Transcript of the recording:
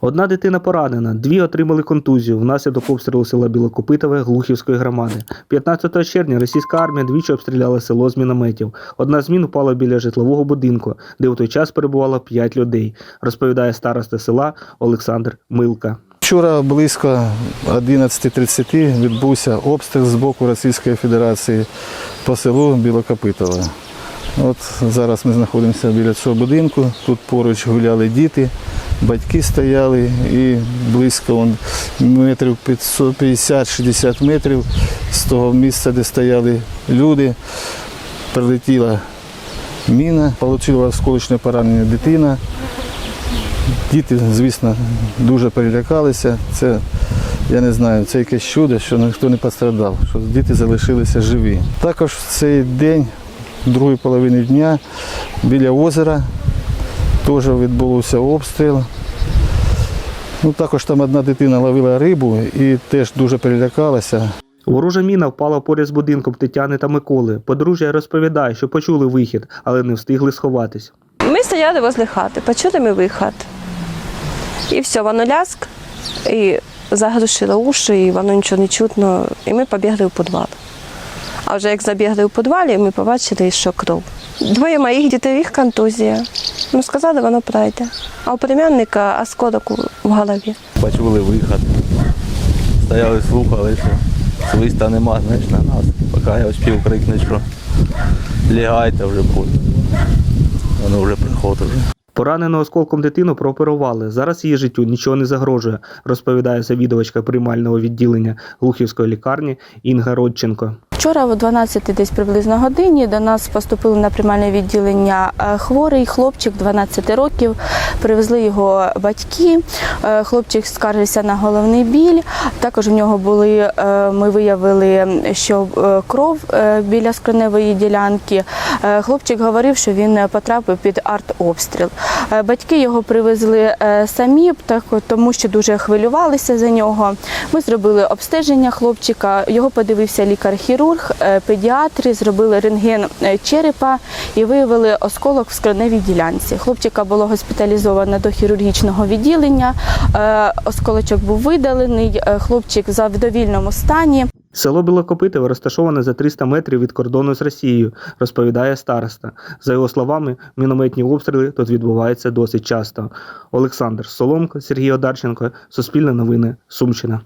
Одна дитина поранена, дві отримали контузію внаслідок обстрілу села Білокопитове Глухівської громади. 15 червня російська армія двічі обстріляла село з мінометів. Одна з мін упала біля житлового будинку, де у той час перебувало 5 людей, розповідає староста села Олександр Милка. Вчора близько 11.30 відбувся обстріл з боку Російської Федерації по селу Білокопитове. От зараз ми знаходимося біля цього будинку. Тут поруч гуляли діти, батьки стояли і близько вон, метрів 50-60 метрів з того місця, де стояли люди, прилетіла міна, отримала осколочне поранення дитина. Діти, звісно, дуже перелякалися. Це, я не знаю, це якесь чудо, що ніхто не пострадав, що діти залишилися живі. Також в цей день, другої половини дня, біля озера теж відбувся обстріл. Ну, також там одна дитина ловила рибу і теж дуже перелякалася. Ворожа міна впала поряд з будинком Тетяни та Миколи. Подружжя розповідає, що почули вихід, але не встигли сховатись. Ми стояли возле хати, почули ми виход. І все, воно ляск, і заглушило уші, і воно нічого не чутно. І ми побігли в підвал. А вже як забігли в підвалі, ми побачили, що кров. Двоє моїх дітей їх контузія. Ну, сказали, воно пройде. А у племянника осколок в голові. Почули виход. Стояли, слухали, що свиста нема, знаєш, на нас. Поки я успів крикнути, що лягайте вже буде. Воно вже приходить. Вже. Поранену осколком дитину прооперували. Зараз її життю нічого не загрожує, розповідає завідувачка приймального відділення Глухівської лікарні Інга Родченко. Вчора о 12 десь приблизно годині до нас поступили на приймальне відділення е, хворий хлопчик 12 років. Привезли його батьки. Е, Хлопчик скаржився на головний біль. Також в нього були, е, ми виявили, що кров біля скроневої ділянки. Хлопчик говорив, що він потрапив під артобстріл. Батьки його привезли самі, тому що дуже хвилювалися за нього. Ми зробили обстеження хлопчика, його подивився лікар-хірург, е, педіатри, зробили рентген е, черепа і виявили осколок в скроневій ділянці. Хлопчика було госпіталізовано до хірургічного відділення. е, Осколочок був видалений, хлопчик в довільному стані. Село Білокопитове розташоване за 300 метрів від кордону з Росією, розповідає староста. За його словами, мінометні обстріли тут відбуваються досить часто. Олександр Соломко, Сергій Одарченко, Суспільне новини, Сумщина.